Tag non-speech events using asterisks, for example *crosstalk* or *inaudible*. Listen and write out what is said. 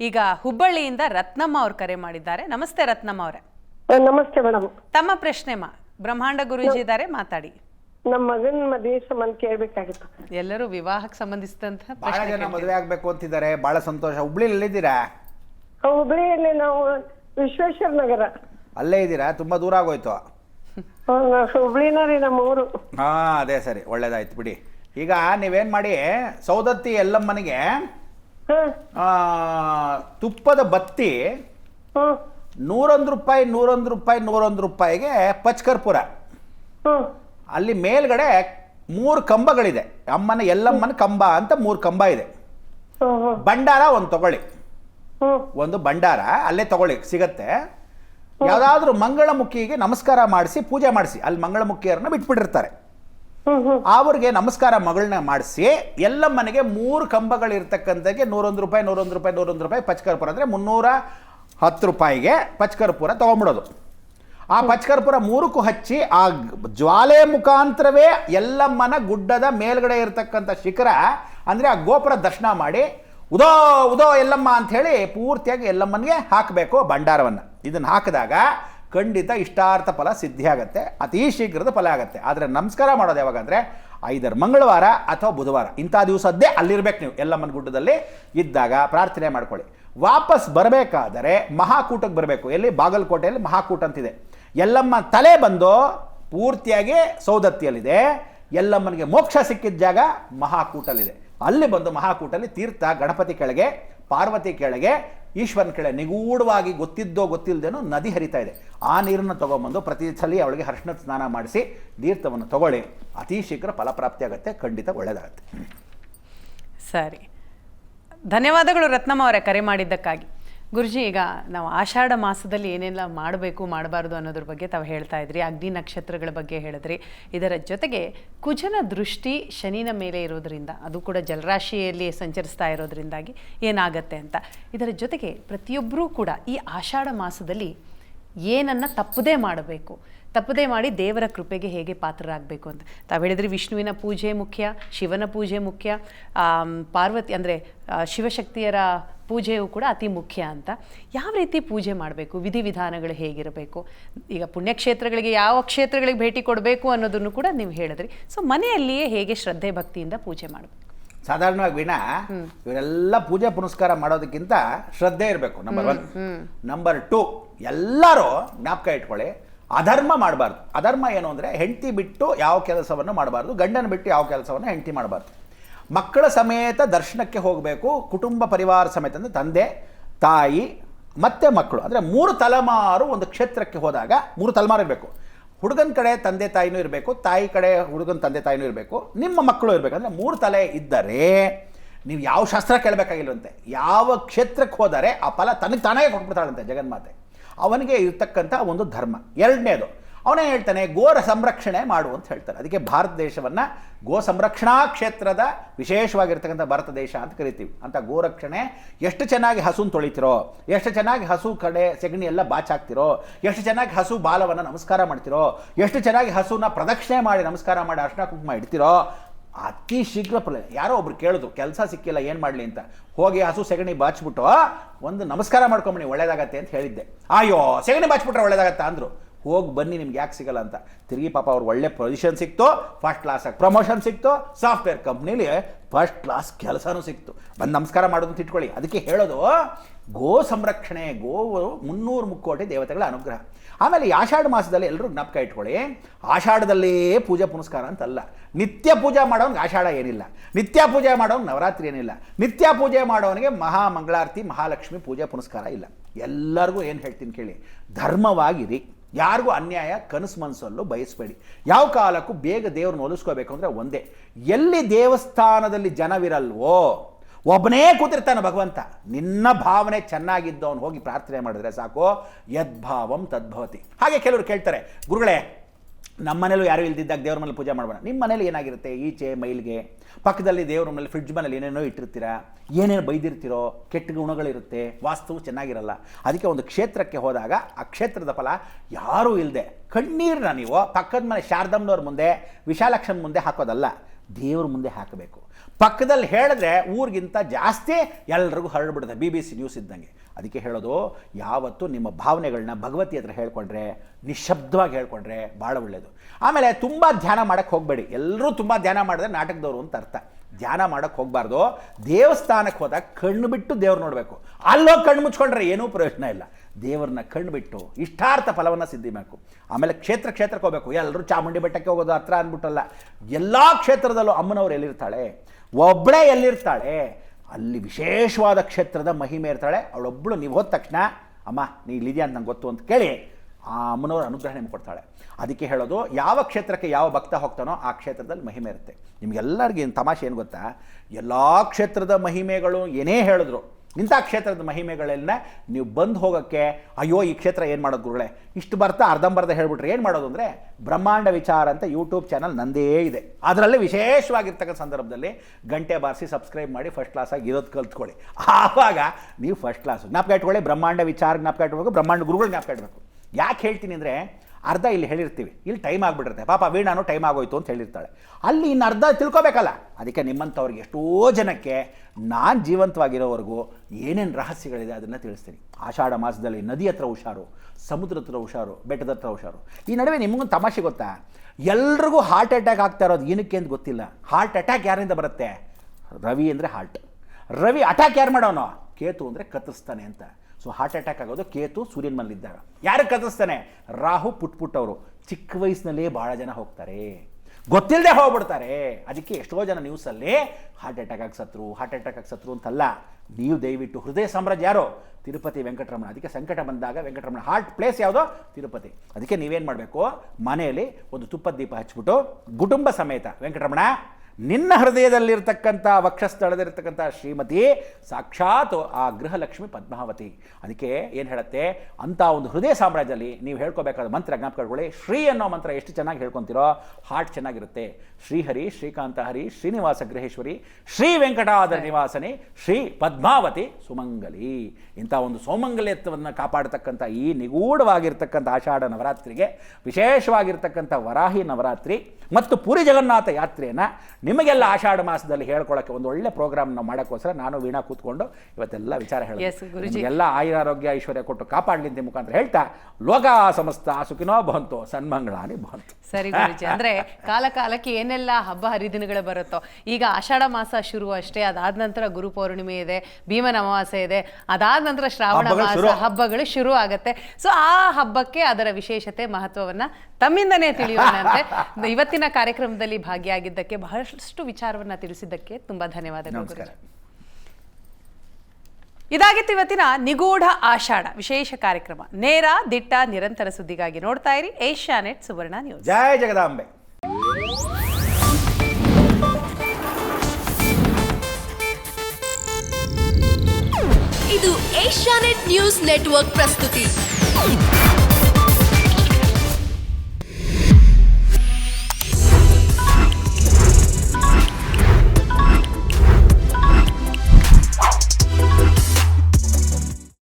ಈಗ ಹುಬ್ಬಳ್ಳಿಯಿಂದ ರತ್ನಮ್ಮ ಅವ್ರು ಕರೆ ಮಾಡಿದ್ದಾರೆ. ನಮಸ್ತೆ ರತ್ನಮ್ಮ ಅವರೇ. ನಮಸ್ತೆ ಮೇಡಮ್ ತಮ್ಮ ಪ್ರಶ್ನೆ ಮಾ ಬ್ರಹ್ಮಾಂಡ ಗುರೂಜಿ ಇದಾರೆ ಮಾತಾಡಿ. ನಮ್ಮ ಮಗನ ಮದುವೆ ಸಂಬಂಧ ಕೇಳಬೇಕಾಗಿತ್ತು. ಎಲ್ಲರೂ ವಿವಾಹಕ್ಕೆ ಸಂಬಂಧಿಸಿದಂತ ಬಹಳ ಪ್ರಶ್ನೆ ಜನ ಮದುವೆ ಆಗ್ಬೇಕು ಅಂತಿದ್ದಾರೆ ಬಹಳ ಸಂತೋಷ. ಹುಬ್ಳಿಲಿ ಇದ್ದೀರಾ? ಹುಬ್ಳಿಯಲ್ಲಿ ನಾವು ವಿಶ್ವೇಶ್ವರ ನಗರ. ಅಲ್ಲೇ ಇದ್ದೀರಾ? ತುಂಬಾ ದೂರ ಆಗೋಯ್ತು. ಹುಬ್ಳಿನ ರೀ ನಮ್ಮ ಊರು ಹಾ ಅದೇ ಸರಿ ಒಳ್ಳೇದಾಯ್ತು ಬಿಡಿ. ಈಗ ನೀವೇನ್ ಮಾಡಿ ಸೌದತ್ತಿ ಎಲ್ಲಮ್ಮನಿಗೆ ಆ, ತುಪ್ಪದ ಬತ್ತಿ ಹ್ಮ್ ನೂರೊಂದು ರೂಪಾಯಿ ನೂರೊಂದು ರೂಪಾಯಿ ನೂರೊಂದು ರೂಪಾಯಿಗೆ ಪಚ್ಕರ್ಪುರ. ಹ್ಮ್ ಅಲ್ಲಿ ಮೇಲ್ಗಡೆ ಮೂರು ಕಂಬಗಳಿದೆ. ಅಮ್ಮನ ಎಲ್ಲಮ್ಮನ ಕಂಬ ಅಂತ ಮೂರು ಕಂಬ ಇದೆ. ಹ್ಮ್ ಹ್ಮ್ ಭಂಡಾರ ಒಂದು ತಗೊಳ್ಳಿ. ಹ್ಮ್ ಒಂದು ಭಂಡಾರ ಅಲ್ಲೇ ತಗೊಳ್ಳಿ ಸಿಗತ್ತೆ. ಯಾವುದಾದ್ರೂ ಮಂಗಳಮುಖಿಗೆ ನಮಸ್ಕಾರ ಮಾಡಿಸಿ ಪೂಜೆ ಮಾಡಿಸಿ. ಅಲ್ಲಿ ಮಂಗಳಮುಖಿಯರನ್ನ ಬಿಟ್ಬಿಟ್ಟಿರ್ತಾರೆ. ಅವ್ರಿಗೆ ನಮಸ್ಕಾರ ಮಗಳನ್ನ ಮಾಡಿಸಿ, ಎಲ್ಲಮ್ಮನಿಗೆ ಮೂರು ಕಂಬಗಳಿರ್ತಕ್ಕಂಥಗೆ ನೂರೊಂದು ರೂಪಾಯಿ ನೂರೊಂದು ರೂಪಾಯಿ ನೂರೊಂದು ರೂಪಾಯಿ ಪಚ್ಕರ್ಪುರ ಅಂದರೆ ಮುನ್ನೂರ ಹತ್ತು ರೂಪಾಯಿಗೆ ಪಚ್ಕರ್ಪುರ ತೊಗೊಂಬಿಡೋದು ಆ ಪಚ್ಕರ್ಪುರ ಮೂರಕ್ಕೂ ಹಚ್ಚಿ, ಆ ಜ್ವಾಲೆ ಮುಖಾಂತರವೇ ಎಲ್ಲಮ್ಮನ ಗುಡ್ಡದ ಮೇಲ್ಗಡೆ ಇರತಕ್ಕಂಥ ಶಿಖರ, ಅಂದರೆ ಆ ಗೋಪುರ ದರ್ಶನ ಮಾಡಿ, ಉದೋ ಉದೋ ಎಲ್ಲಮ್ಮ ಅಂಥೇಳಿ ಪೂರ್ತಿಯಾಗಿ ಎಲ್ಲಮ್ಮನಿಗೆ ಹಾಕಬೇಕು ಭಂಡಾರವನ್ನು. ಇದನ್ನು ಹಾಕಿದಾಗ ಖಂಡಿತ ಇಷ್ಟಾರ್ಥ ಫಲ ಸಿದ್ಧಿ ಆಗುತ್ತೆ ಅತಿ ಶೀಘ್ರದ ಫಲ ಆಗುತ್ತೆ. ಆದರೆ ನಮಸ್ಕಾರ ಮಾಡೋದು ಯಾವಾಗ ಅಂದರೆ ಐದರ ಮಂಗಳವಾರ ಅಥವಾ ಬುಧವಾರ. ಇಂಥ ದಿವಸದ್ದೇ ಅಲ್ಲಿರ್ಬೇಕು ನೀವು ಎಲ್ಲಮ್ಮನ ಗುಡ್ಡದಲ್ಲಿ ಇದ್ದಾಗ ಪ್ರಾರ್ಥನೆ ಮಾಡ್ಕೊಳ್ಳಿ. ವಾಪಸ್ ಬರಬೇಕಾದರೆ ಮಹಾಕೂಟಕ್ಕೆ ಬರಬೇಕು. ಎಲ್ಲಿ? ಬಾಗಲಕೋಟೆಯಲ್ಲಿ ಮಹಾಕೂಟ ಅಂತಿದೆ. ಎಲ್ಲಮ್ಮ ತಲೆ ಬಂದು ಪೂರ್ತಿಯಾಗಿ ಸೌದತ್ತಿಯಲ್ಲಿದೆ. ಎಲ್ಲಮ್ಮನಿಗೆ ಮೋಕ್ಷ ಸಿಕ್ಕಿದ ಜಾಗ ಮಹಾಕೂಟಲ್ಲಿದೆ. ಅಲ್ಲಿ ಬಂದು ಮಹಾಕೂಟಲ್ಲಿ ತೀರ್ಥ, ಗಣಪತಿ ಕೆಳಗೆ, ಪಾರ್ವತಿ ಕೆಳಗೆ ಈಶ್ವರನ ಕಳೆ ನಿಗೂಢವಾಗಿ ಗೊತ್ತಿದ್ದೋ ಗೊತ್ತಿಲ್ಲದೇನೋ ನದಿ ಹರಿತಾ ಇದೆ. ಆ ನೀರನ್ನು ತೊಗೊಂಬಂದು ಪ್ರತಿ ಸಲ ಅವಳಿಗೆ ಹರ್ಷಣ ಸ್ನಾನ ಮಾಡಿಸಿ ತೀರ್ಥವನ್ನು ತಗೊಳ್ಳಿ. ಅತಿ ಶೀಘ್ರ ಫಲಪ್ರಾಪ್ತಿ ಆಗುತ್ತೆ, ಖಂಡಿತ ಒಳ್ಳೆಯದಾಗುತ್ತೆ ಸರಿ. ಧನ್ಯವಾದಗಳು ರತ್ನಮ್ಮ ಅವರೇ ಕರೆ ಮಾಡಿದ್ದಕ್ಕಾಗಿ. ಗುರುಜಿ, ಈಗ ನಾವು ಆಷಾಢ ಮಾಸದಲ್ಲಿ ಏನೆಲ್ಲ ಮಾಡಬೇಕು, ಮಾಡಬಾರ್ದು ಅನ್ನೋದ್ರ ಬಗ್ಗೆ ತಾವು ಹೇಳ್ತಾ ಇದ್ರಿ. ಅಗ್ನಿ ನಕ್ಷತ್ರಗಳ ಬಗ್ಗೆ ಹೇಳಿದ್ರಿ. ಇದರ ಜೊತೆಗೆ ಕುಜನ ದೃಷ್ಟಿ ಶನಿನ ಮೇಲೆ ಇರೋದ್ರಿಂದ, ಅದು ಕೂಡ ಜಲರಾಶಿಯಲ್ಲಿ ಸಂಚರಿಸ್ತಾ ಇರೋದ್ರಿಂದಾಗಿ ಏನಾಗತ್ತೆ ಅಂತ. ಇದರ ಜೊತೆಗೆ ಪ್ರತಿಯೊಬ್ಬರೂ ಕೂಡ ಈ ಆಷಾಢ ಮಾಸದಲ್ಲಿ ಏನನ್ನ ತಪ್ಪದೇ ಮಾಡಬೇಕು. ತಪ್ಪದೇ ಮಾಡಿ ದೇವರ ಕೃಪೆಗೆ ಹೇಗೆ ಪಾತ್ರರಾಗಬೇಕು ಅಂತ. ತಾವು ಹೇಳಿದ್ರಿ ವಿಷ್ಣುವಿನ ಪೂಜೆ ಮುಖ್ಯ ಶಿವನ ಪೂಜೆ ಮುಖ್ಯ ಪಾರ್ವತಿ ಅಂದರೆ ಶಿವಶಕ್ತಿಯರ ಪೂಜೆಯು ಕೂಡ ಅತಿ ಮುಖ್ಯ ಅಂತ. ಯಾವ ರೀತಿ ಪೂಜೆ ಮಾಡಬೇಕು ವಿಧಿವಿಧಾನಗಳು ಹೇಗಿರಬೇಕು ಈಗ ಪುಣ್ಯಕ್ಷೇತ್ರಗಳಿಗೆ ಯಾವ ಕ್ಷೇತ್ರಗಳಿಗೆ ಭೇಟಿ ಕೊಡಬೇಕು ಅನ್ನೋದನ್ನು ಕೂಡ ನೀವು ಹೇಳಿದ್ರಿ. ಸೊ ಮನೆಯಲ್ಲಿಯೇ ಹೇಗೆ ಶ್ರದ್ಧೆ ಭಕ್ತಿಯಿಂದ ಪೂಜೆ ಮಾಡಬೇಕು? ಸಾಧಾರಣವಾಗಿ ವೀಣಾ ಇವರೆಲ್ಲ ಪೂಜೆ ಪುನಸ್ಕಾರ ಮಾಡೋದಕ್ಕಿಂತ ಶ್ರದ್ಧೆ ಇರಬೇಕು ನಂಬರ್ ಒನ್ ನಂಬರ್ ಟು ಎಲ್ಲರೂ ಜ್ಞಾಪಕ ಇಟ್ಕೊಳ್ಳಿ ಅಧರ್ಮ ಮಾಡಬಾರ್ದು. ಅಧರ್ಮ ಏನು ಅಂದರೆ ಹೆಂಡತಿ ಬಿಟ್ಟು ಯಾವ ಕೆಲಸವನ್ನು ಮಾಡಬಾರ್ದು. ಗಂಡನ ಬಿಟ್ಟು ಯಾವ ಕೆಲಸವನ್ನು ಹೆಂಡತಿ ಮಾಡಬಾರ್ದು. ಮಕ್ಕಳ ಸಮೇತ ದರ್ಶನಕ್ಕೆ ಹೋಗಬೇಕು. ಕುಟುಂಬ ಪರಿವಾರ ಸಮೇತ ಅಂದರೆ ತಂದೆ, ತಾಯಿ, ಮತ್ತು ಮಕ್ಕಳು. ಅಂದರೆ ಮೂರು ತಲೆಮಾರು ಒಂದು ಕ್ಷೇತ್ರಕ್ಕೆ ಹೋದಾಗ ಮೂರು ತಲೆಮಾರು ಇರಬೇಕು. ಹುಡುಗನ ಕಡೆ ತಂದೆ, ತಾಯಿನೂ ಇರಬೇಕು. ತಾಯಿ ಕಡೆ ಹುಡುಗನ ತಂದೆ, ತಾಯಿನೂ ಇರಬೇಕು. ನಿಮ್ಮ ಮಕ್ಕಳು ಇರಬೇಕು. ಅಂದರೆ ಮೂರು ತಲೆ ಇದ್ದರೆ ನೀವು ಯಾವ ಶಾಸ್ತ್ರ ಕೇಳಬೇಕಾಗಿಲ್ವಂತೆ ಯಾವ ಕ್ಷೇತ್ರಕ್ಕೆ ಹೋದರೆ ಆ ಫಲ ತನಗೆ ತಾನೇ ಕೊಟ್ಬಿಡ್ತಾಳಂತೆ ಜಗನ್ಮಾತೆ. ಅವನಿಗೆ ಇರ್ತಕ್ಕಂಥ ಒಂದು ಧರ್ಮ. ಎರಡನೇದು, ಅವನೇ ಹೇಳ್ತಾನೆ ಗೋರ ಸಂರಕ್ಷಣೆ ಮಾಡು ಅಂತ ಹೇಳ್ತಾರೆ. ಅದಕ್ಕೆ ಭಾರತ ದೇಶವನ್ನು ಗೋ ಸಂರಕ್ಷಣಾ ಕ್ಷೇತ್ರದ ವಿಶೇಷವಾಗಿರ್ತಕ್ಕಂಥ ಭಾರತ ದೇಶ ಅಂತ ಕರಿತೀವಿ. ಅಂತ ಗೋರಕ್ಷಣೆ ಎಷ್ಟು ಚೆನ್ನಾಗಿ ಹಸುನ್ ತೊಳಿತಿರೋ, ಎಷ್ಟು ಚೆನ್ನಾಗಿ ಹಸು ಕಡೆ ಸೆಗಣಿ ಎಲ್ಲ ಬಾಚಾಕ್ತಿರೋ ಎಷ್ಟು ಚೆನ್ನಾಗಿ ಹಸು ಬಾಲವನ್ನು ನಮಸ್ಕಾರ ಮಾಡ್ತಿರೋ, ಎಷ್ಟು ಚೆನ್ನಾಗಿ ಹಸುನ ಪ್ರದಕ್ಷಿಣೆ ಮಾಡಿ ನಮಸ್ಕಾರ ಮಾಡಿ ಅರ್ಶನ ಕುಂಕುಮ ಇಡ್ತಿರೋ ಅತಿ ಶೀಘ್ರ ಫಲ ಯಾರೋ ಒಬ್ರು ಕೇಳಿದ್ರು, ಕೆಲಸ ಸಿಕ್ಕಿಲ್ಲ, ಏನು ಮಾಡಲಿ ಅಂತ. ಹೋಗಿ ಹಸು ಸೆಗಣಿ ಬಾಚ್ಬಿಟ್ಟು ಒಂದು ನಮಸ್ಕಾರ ಮಾಡ್ಕೊಂಬನಿ ಒಳ್ಳೇದಾಗತ್ತೆ ಅಂತ ಹೇಳಿದ್ದೆ. ಅಯ್ಯೋ, ಸೆಗಣಿ ಬಾಚ್ಬಿಟ್ರೆ ಒಳ್ಳೇದಾಗತ್ತಾ ಅಂದರು. ಹೋಗಿ ಬನ್ನಿ, ನಿಮ್ಗೆ ಯಾಕೆ ಸಿಗಲ್ಲ ಅಂತ. ತಿರುಗಿ ಪಾಪ ಅವ್ರು ಒಳ್ಳೆ ಪೊಸಿಷನ್ ಸಿಕ್ತು ಫಸ್ಟ್ ಕ್ಲಾಸಾಗಿ ಪ್ರಮೋಷನ್ ಸಿಕ್ತು ಸಾಫ್ಟ್ವೇರ್ ಕಂಪ್ನೀಲಿ ಫಸ್ಟ್ ಕ್ಲಾಸ್ ಕೆಲಸನೂ ಸಿಕ್ತು. ಬಂದು ನಮಸ್ಕಾರ ಮಾಡೋದು ಅಂತ ಇಟ್ಕೊಳ್ಳಿ ಅದಕ್ಕೆ ಹೇಳೋದು, ಗೋ ಸಂರಕ್ಷಣೆ, ಗೋ ಮುನ್ನೂರು ಮುಕ್ಕೋಟಿ ದೇವತೆಗಳ ಅನುಗ್ರಹ. ಆಮೇಲೆ ಆಷಾಢ ಮಾಸದಲ್ಲಿ ಎಲ್ಲರೂ ಜ್ಞಾಪಕ ಇಟ್ಕೊಳ್ಳಿ, ಆಷಾಢದಲ್ಲೇ ಪೂಜೆ ಪುನಸ್ಕಾರ ಅಂತಲ್ಲ. ನಿತ್ಯ ಪೂಜೆ ಮಾಡೋನ್ಗೆ ಆಷಾಢ ಏನಿಲ್ಲ. ನಿತ್ಯ ಪೂಜೆ ಮಾಡೋನ್ಗೆ ನವರಾತ್ರಿ ಏನಿಲ್ಲ. ನಿತ್ಯ ಪೂಜೆ ಮಾಡೋನಿಗೆ ಮಹಾ ಮಂಗಳಾರತಿ, ಮಹಾಲಕ್ಷ್ಮಿ ಪೂಜೆ ಪುನಸ್ಕಾರ ಇಲ್ಲ. ಎಲ್ಲರಿಗೂ ಏನು ಹೇಳ್ತೀನಿ ಕೇಳಿ. ಧರ್ಮವಾಗಿರಿ. ಯಾರಿಗೂ ಅನ್ಯಾಯ, ಕನಸು ಮನಸ್ಸಲ್ಲೂ ಬಯಸಬೇಡಿ. ಯಾವ ಕಾಲಕ್ಕೂ ಬೇಗ ದೇವ್ರನ್ನ ಒಲಿಸ್ಕೋಬೇಕು ಅಂದರೆ ಒಂದೇ. ಎಲ್ಲಿ ದೇವಸ್ಥಾನದಲ್ಲಿ ಜನವಿರಲ್ವೋ, ಒಬ್ಬನೇ ಕೂತಿರ್ತಾನೆ ಭಗವಂತ. ನಿನ್ನ ಭಾವನೆ ಚೆನ್ನಾಗಿದ್ದು ಅವನು ಹೋಗಿ ಪ್ರಾರ್ಥನೆ ಮಾಡಿದ್ರೆ ಸಾಕು. ಯದ್ಭಾವಂ ತದ್ಭವತಿ. ಹಾಗೆ ಕೆಲವರು ಕೇಳ್ತಾರೆ, ಗುರುಗಳೇ ನಮ್ಮ ಮನೇಲೂ ಯಾರು ಇಲ್ದಿದ್ದಾಗ ದೇವ್ರ ಮನೇಲಿ ಪೂಜೆ ಮಾಡೋಣ ನಿಮ್ಮ ಮನೇಲಿ ಏನಾಗಿರುತ್ತೆ? ಈಚೆ, ಮೈಲ್ಗೆ, ಪಕ್ಕದಲ್ಲಿ ದೇವ್ರ ಮನೇಲಿ ಫ್ರಿಡ್ಜ್ ಮನೇಲಿ ಏನೇನೋ ಇಟ್ಟಿರ್ತೀರಾ? ಏನೇನು ಬೈದಿರ್ತೀರೋ? ಕೆಟ್ಟ ಗುಣಗಳಿರುತ್ತೆ? ವಾಸ್ತು ಚೆನ್ನಾಗಿರಲ್ಲ. ಅದಕ್ಕೆ ಒಂದು ಕ್ಷೇತ್ರಕ್ಕೆ ಹೋದಾಗ ಆ ಕ್ಷೇತ್ರದ ಫಲ ಯಾರೂ ಇಲ್ಲದೆ ಕಣ್ಣೀರನ್ನ ನೀವು ಪಕ್ಕದ ಮನೆ ಶಾರದಮ್ಮನವ್ರ ಮುಂದೆ, ವಿಶಾಲಕ್ಷನ್ ಮುಂದೆ ಹಾಕೋದಲ್ಲ. ದೇವ್ರ ಮುಂದೆ ಹಾಕಬೇಕು. ಪಕ್ಕದಲ್ಲಿ ಹೇಳಿದ್ರೆ ಊರಿಗಿಂತ ಜಾಸ್ತಿ ಎಲ್ರಿಗೂ ಹರಡ್ಬಿಡುತ್ತೆ ಬಿ ಬಿ ಸಿ ನ್ಯೂಸ್ ಇದ್ದಂಗೆ. ಅದಕ್ಕೆ ಹೇಳೋದು, ಯಾವತ್ತೂ ನಿಮ್ಮ ಭಾವನೆಗಳನ್ನ ಭಗವತಿ ಹತ್ರ ಹೇಳ್ಕೊಂಡ್ರೆ ನಿಶಬ್ದವಾಗಿ ಹೇಳ್ಕೊಂಡ್ರೆ ಭಾಳ ಒಳ್ಳೆಯದು ಆಮೇಲೆ ತುಂಬ ಧ್ಯಾನ ಮಾಡೋಕ್ಕೆ ಹೋಗಬೇಡಿ. ಎಲ್ಲರೂ ತುಂಬ ಧ್ಯಾನ ಮಾಡಿದ್ರೆ ನಾಟಕದವರು ಅಂತ ಅರ್ಥ. ಧ್ಯಾನ ಮಾಡೋಕ್ಕೆ ಹೋಗಬಾರ್ದು. ದೇವಸ್ಥಾನಕ್ಕೆ ಹೋದಾಗ ಕಣ್ಣು ಬಿಟ್ಟು ದೇವ್ರು ನೋಡಬೇಕು. ಅಲ್ಲೋಗಿ ಕಣ್ಣು ಮುಚ್ಕೊಂಡ್ರೆ ಏನೂ ಪ್ರಯೋಜನ ಇಲ್ಲ. ದೇವ್ರನ್ನ ಕಂಡುಬಿಟ್ಟು ಬಿಟ್ಟು ಇಷ್ಟಾರ್ಥ ಫಲವನ್ನು ಸಿದ್ಧಿ ಮಾಡಬೇಕು ಆಮೇಲೆ ಕ್ಷೇತ್ರ ಕ್ಷೇತ್ರಕ್ಕೆ ಹೋಗಬೇಕು. ಎಲ್ಲರೂ ಚಾಮುಂಡಿ ಬೆಟ್ಟಕ್ಕೆ ಹೋಗೋದು ಹತ್ರ ಅಂದ್ಬಿಟ್ಟಲ್ಲ. ಎಲ್ಲ ಕ್ಷೇತ್ರದಲ್ಲೂ ಅಮ್ಮನವ್ರು ಎಲ್ಲಿರ್ತಾಳೆ? ಒಬ್ಬಳೇ ಎಲ್ಲಿರ್ತಾಳೆ? ಅಲ್ಲಿ ವಿಶೇಷವಾದ ಕ್ಷೇತ್ರದ ಮಹಿಮೆ ಇರ್ತಾಳೆ. ಅವಳೊಬ್ಬಳು ನೀವು ಹೋದ ತಕ್ಷಣ, ಅಮ್ಮ, ನೀ ಇಲ್ಲಿದೆಯಾ ಅಂತ ನಂಗೆ ಗೊತ್ತು ಅಂತ ಕೇಳಿ ಆ ಅಮ್ಮನವರ ಅನುಗ್ರಹ ನಿಮ್ಗೆ ಕೊಡ್ತಾಳೆ. ಅದಕ್ಕೆ ಹೇಳೋದು, ಯಾವ ಕ್ಷೇತ್ರಕ್ಕೆ ಯಾವ ಭಕ್ತ ಹೋಗ್ತಾನೋ ಆ ಕ್ಷೇತ್ರದಲ್ಲಿ ಮಹಿಮೆ ಇರುತ್ತೆ. ನಿಮಗೆಲ್ಲರಿಗೆ ಏನು ತಮಾಷೆ ಏನು ಗೊತ್ತಾ? ಎಲ್ಲ ಕ್ಷೇತ್ರದ ಮಹಿಮೆಗಳು ಏನೇ ಹೇಳಿದ್ರು ಇಂಥ ಕ್ಷೇತ್ರದ ಮಹಿಮೆಗಳನ್ನ ನೀವು ಬಂದು ಹೋಗೋಕ್ಕೆ, ಅಯ್ಯೋ, ಈ ಕ್ಷೇತ್ರ ಏನು ಮಾಡೋದು ಗುರುಗಳೇ? ಇಷ್ಟು ಬರ್ತಾ ಅರ್ಧಂಬರ್ಧ ಹೇಳ್ಬಿಟ್ರೆ ಏನು ಮಾಡೋದು ಅಂದರೆ ಬ್ರಹ್ಮಾಂಡ ವಿಚಾರ ಅಂತ ಯೂಟ್ಯೂಬ್ ಚಾನಲ್ ನಂದೇ ಇದೆ. ಅದರಲ್ಲಿ ವಿಶೇಷವಾಗಿರ್ತಕ್ಕಂಥ ಸಂದರ್ಭದಲ್ಲಿ ಗಂಟೆ ಬಾರಿಸಿ ಸಬ್ಸ್ಕ್ರೈಬ್ ಮಾಡಿ ಫಸ್ಟ್ ಕ್ಲಾಸಾಗಿ ಇರೋದು ಕಲ್ತ್ಕೊಳ್ಳಿ. ಆವಾಗ ನೀವು ಫಸ್ಟ್ ಕ್ಲಾಸ್ ಜ್ಞಾಪಕ ಇಟ್ಕೊಳ್ಳಿ, ಬ್ರಹ್ಮಾಂಡ ವಿಚಾರ ಜ್ಞಾಪಕ ಇಟ್ಬೇಕು, ಬ್ರಹ್ಮಾಂಡ ಗುರುಗಳು ಜ್ಞಾಪಕ ಇಡಬೇಕು ಯಾಕೆ ಹೇಳ್ತೀನಿ ಅಂದರೆ ಅರ್ಧ ಇಲ್ಲಿ ಹೇಳಿರ್ತೀವಿ. ಇಲ್ಲಿ ಟೈಮ್ ಆಗಿಬಿಟ್ಟಿರುತ್ತೆ. ಪಾಪ ವೀಣಾನು ಟೈಮ್ ಆಗೋಯ್ತು ಅಂತ ಹೇಳಿರ್ತಾಳೆ. ಅಲ್ಲಿ ಇನ್ನು ಅರ್ಧ ತಿಳ್ಕೊಬೇಕಲ್ಲ. ಅದಕ್ಕೆ ನಿಮ್ಮಂಥವ್ರಿಗೆ ಎಷ್ಟೋ ಜನಕ್ಕೆ ನಾನು ಜೀವಂತವಾಗಿರೋವರೆಗೂ ಏನೇನು ರಹಸ್ಯಗಳಿದೆ ಅದನ್ನು ತಿಳಿಸ್ತೀನಿ. ಆಷಾಢ ಮಾಸದಲ್ಲಿ ನದಿ ಹತ್ರ ಹುಷಾರು, ಸಮುದ್ರ ಹತ್ರ ಹುಷಾರು, ಬೆಟ್ಟದ ಹತ್ರ ಹುಷಾರು. ಈ ನಡುವೆ ನಿಮಗೊಂದು ತಮಾಷೆ ಗೊತ್ತಾ? ಎಲ್ರಿಗೂ ಹಾರ್ಟ್ ಅಟ್ಯಾಕ್ ಆಗ್ತಾ ಇರೋದು ಏನಕ್ಕೆ ಅಂತ ಗೊತ್ತಿಲ್ಲ. ಹಾರ್ಟ್ ಅಟ್ಯಾಕ್ ಯಾರಿಂದ ಬರುತ್ತೆ? ರವಿ ಅಂದರೆ ಹಾರ್ಟ್ ರವಿ ಅಟ್ಯಾಕ್ ಯಾರು ಮಾಡೋನು? ಕೇತು ಅಂದರೆ ಕತ್ತರಿಸ್ತಾನೆ ಅಂತ. ಸೊ ಹಾರ್ಟ್ ಅಟ್ಯಾಕ್ ಆಗೋದು ಕೇತು ಸೂರ್ಯನ ಮನೇಲಿದ್ದಾಗ ಯಾರು ಕದಿಸ್ತಾನೆ ರಾಹು ಪುಟ್ ಅವರು. ಚಿಕ್ಕ ವಯಸ್ಸಿನಲ್ಲೇ ಭಾಳ ಜನ ಹೋಗ್ತಾರೆ. ಗೊತ್ತಿಲ್ಲದೆ ಹೋಗ್ಬಿಡ್ತಾರೆ. ಅದಕ್ಕೆ ಎಷ್ಟೋ ಜನ ನ್ಯೂಸಲ್ಲಿ ಹಾರ್ಟ್ ಅಟ್ಯಾಕ್ ಆಗಿ ಸತ್ರು ಹಾರ್ಟ್ ಅಟ್ಯಾಕ್ ಆಗಿ ಸತ್ರು ಅಂತಲ್ಲ. ನೀವು ದಯವಿಟ್ಟು ಹೃದಯ ಸಾಮ್ರಾಜ್ಯ ಯಾರು? ತಿರುಪತಿ ವೆಂಕಟರಮಣ. ಅದಕ್ಕೆ ಸಂಕಟ ಬಂದಾಗ ವೆಂಕಟರಮಣ ಹಾರ್ಟ್ ಪ್ಲೇಸ್ ಯಾವುದೋ? ತಿರುಪತಿ. ಅದಕ್ಕೆ ನೀವೇನು ಮಾಡಬೇಕು? ಮನೆಯಲ್ಲಿ ಒಂದು ತುಪ್ಪದ ದೀಪ ಹಚ್ಬಿಟ್ಟು ಕುಟುಂಬ ಸಮೇತ. ವೆಂಕಟರಮಣ ನಿನ್ನ ಹೃದಯದಲ್ಲಿರ್ತಕ್ಕಂಥ ವಕ್ಷಸ್ಥಳದಲ್ಲಿರ್ತಕ್ಕಂಥ ಶ್ರೀಮತಿ ಸಾಕ್ಷಾತ್ ಆ ಗೃಹಲಕ್ಷ್ಮಿ ಪದ್ಮಾವತಿ. ಅದಕ್ಕೆ ಏನು ಹೇಳುತ್ತೆ? ಅಂಥ ಒಂದು ಹೃದಯ ಸಾಮ್ರಾಜ್ಯದಲ್ಲಿ ನೀವು ಹೇಳ್ಕೋಬೇಕಾದ ಮಂತ್ರ ಜ್ಞಾಪಕಗಳು ಶ್ರೀ ಅನ್ನೋ ಮಂತ್ರ ಎಷ್ಟು ಚೆನ್ನಾಗಿ ಹೇಳ್ಕೊತಿರೋ ಹಾರ್ಟ್ ಚೆನ್ನಾಗಿರುತ್ತೆ. ಶ್ರೀಹರಿ ಶ್ರೀಕಾಂತ ಹರಿ ಶ್ರೀನಿವಾಸ ಗೃಹೇಶ್ವರಿ ಶ್ರೀ ವೆಂಕಟಾದರ ನಿವಾಸನೆ ಶ್ರೀ ಪದ್ಮಾವತಿ ಸುಮಂಗಲಿ. ಇಂಥ ಒಂದು ಸೌಮಂಗಲ್ಯತ್ವವನ್ನು ಕಾಪಾಡತಕ್ಕಂಥ ಈ ನಿಗೂಢವಾಗಿರ್ತಕ್ಕಂಥ ಆಷಾಢ ನವರಾತ್ರಿಗೆ ವಿಶೇಷವಾಗಿರ್ತಕ್ಕಂಥ ವರಾಹಿ ನವರಾತ್ರಿ ಮತ್ತು ಪುರಿ ಜಗನ್ನಾಥ ಯಾತ್ರೆಯನ್ನು ನಿಮಗೆಲ್ಲ ಆಷಾಢ ಮಾಸದಲ್ಲಿ ಹೇಳ್ಕೊಳ್ಳೋಕ್ಕೆ ಒಂದು ಒಳ್ಳೆ ಪ್ರೋಗ್ರಾಮ್ ನಾವು ಮಾಡೋಕ್ಕೋಸ್ಕರ ನಾನು ವೀಣಾ ಕೂತ್ಕೊಂಡು ಇವತ್ತೆಲ್ಲ ವಿಚಾರ. ಹೇಳಿ ಎಲ್ಲ ಆಯುರಾರೋಗ್ಯ ಐಶ್ವರ್ಯ ಕೊಟ್ಟು ಕಾಪಾಡಲಿ ಅಂತ ಮುಖಾಂತರ ಹೇಳ್ತಾ ಲೋಕ ಸಮಸ್ತ ಸುಖಿನೋ ಬಂತು ಸನ್ಮಂಗಳಾನಿ ಬಂತು ಸರಿ ಗುರುಜಿ. ಅಂದ್ರೆ ಕಾಲ ಕಾಲಕ್ಕೆ ಏನೆಲ್ಲ ಹಬ್ಬ ಹರಿದಿನಗಳು ಬರುತ್ತೋ ಈಗ ಆಷಾಢ ಮಾಸ ಶುರು ಅಷ್ಟೇ ಅದಾದ ನಂತರ ಗುರು ಪೌರ್ಣಿಮೆ ಇದೆ ಭೀಮನ ಅಮಾವಾಸ್ಯೆ ಇದೆ ಅದಾದ ನಂತರ ಶ್ರಾವಣ ಮಾಸ. ಹಬ್ಬಗಳು ಶುರು ಆಗುತ್ತೆ. ಸೊ ಆ ಹಬ್ಬಕ್ಕೆ ಅದರ ವಿಶೇಷತೆ ಮಹತ್ವವನ್ನ ತಮ್ಮಿಂದನೇ ತಿಳಿಯೋಣಂತೆ. *laughs* ಇವತ್ತಿನ ಕಾರ್ಯಕ್ರಮದಲ್ಲಿ ಭಾಗಿಯಾಗಿದ್ದಕ್ಕೆ ಬಹಳಷ್ಟು ವಿಚಾರವನ್ನ ತಿಳಿಸಿದ್ದಕ್ಕೆ ತುಂಬಾ ಧನ್ಯವಾದಗಳು ನಮಸ್ಕಾರ. ಇದಾಗಿತ್ತು ಇವತ್ತಿನ ನಿಗೂಢ ಆಷಾಢ ವಿಶೇಷ ಕಾರ್ಯಕ್ರಮ. ನೇರ ದಿಟ್ಟ ನಿರಂತರ ಸುದ್ದಿಗಾಗಿ ನೋಡ್ತಾ ಇರಿ ಏಷ್ಯಾನೆಟ್ ಸುವರ್ಣ ನ್ಯೂಸ್. ಜಯ ಜಗದಾಂಬೆ. ಇದು ಏಷ್ಯಾನೆಟ್ ನ್ಯೂಸ್ ನೆಟ್ವರ್ಕ್ ಪ್ರಸ್ತುತಿ.